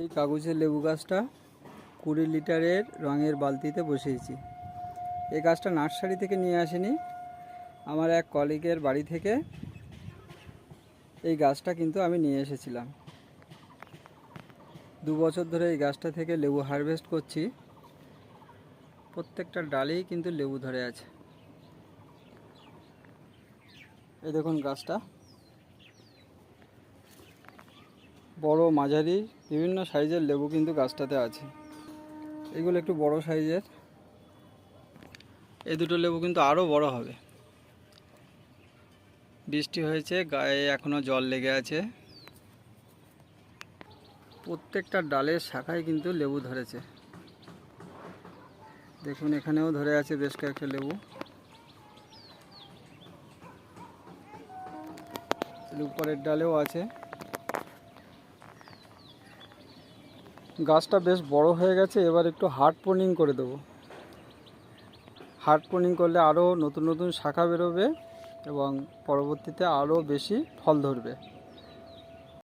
এই কাগজের লেবু গাছটা কুড়ি লিটারের রঙের বালতিতে বসিয়েছি। এই গাছটা নার্সারি থেকে নিয়ে আসেনি। আমার এক কলিগের বাড়ি থেকে এই গাছটা কিন্তু আমি নিয়ে এসেছিলাম। দু বছর ধরে এই গাছটা থেকে লেবু হারভেস্ট করছি। প্রত্যেকটা ডালেই কিন্তু লেবু ধরে আছে। এই দেখুন গাছটা। বড় মাঝারি, বিভিন্ন সাইজের লেবু কিন্তু গাছটাতে আছে। এগুলো একটু বড় সাইজের। এই দুটো লেবু কিন্তু আরও বড় হবে। বৃষ্টি হয়েছে, গায়ে এখনও জল লেগে আছে। প্রত্যেকটা ডালের শাখায় কিন্তু লেবু ধরেছে। দেখুন, এখানেও ধরে আছে বেশ কয়েকটা লেবু। উপরের ডালেও আছে। গাছটা বেশ বড় হয়ে গেছে, এবার একটু হার্ড পোনিং করে দেবো। হার্ড পোনিং করলে আরও নতুন নতুন শাখা বেরোবে এবং পরবর্তীতে আরও বেশি ফল ধরবে।